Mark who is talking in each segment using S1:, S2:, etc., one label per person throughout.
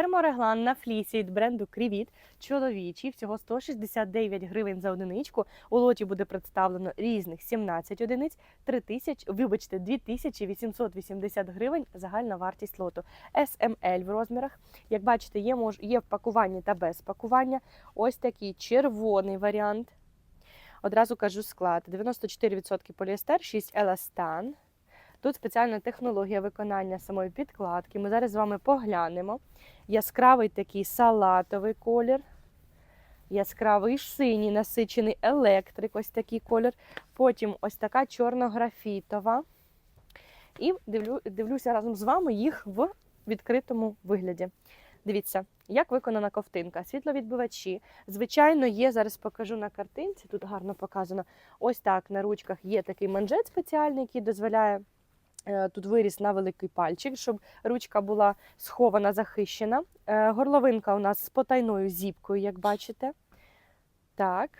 S1: Термореглан на флісі від бренду Крівіт чоловічий, всього 169 гривень за одиничку. У лоті буде представлено різних 17 одиниць, 3000, вибачте, 2880 гривень загальна вартість лоту. SML в розмірах. Як бачите, є, мож, є в пакуванні та без пакування. Ось такий червоний варіант. Одразу кажу склад: 94% поліестер, 6 еластан. Тут спеціальна технологія виконання самої підкладки. Ми зараз з вами поглянемо. Яскравий такий салатовий колір, яскравий синій насичений електрик, ось такий колір. Потім ось така чорно-графітова. І дивлю, дивлюся разом з вами їх в відкритому вигляді. Дивіться, як виконана ковтинка. Світловідбивачі. Звичайно, є, зараз покажу на картинці, тут гарно показано. Ось так на ручках є такий манжет спеціальний, який дозволяє тут виріс на великий пальчик, щоб ручка була схована, захищена. Е, Горловинка у нас з потайною зіпкою, як бачите. Так.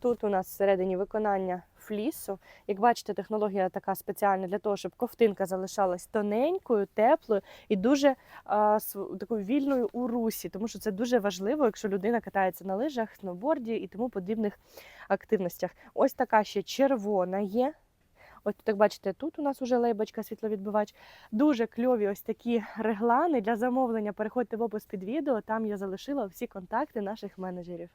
S1: Тут у нас всередині виконання флісу. Як бачите, технологія така спеціальна для того, щоб ковтинка залишалась тоненькою, теплою і дуже а, св- такою вільною у русі, тому що це дуже важливо, якщо людина катається на лижах, сноуборді і тому подібних активностях. Ось така ще червона є. Ось так бачите, тут у нас уже лейбочка, світловідбивач. Дуже кльові ось такі реглани для замовлення. Переходьте в опис під відео, там я залишила всі контакти наших менеджерів.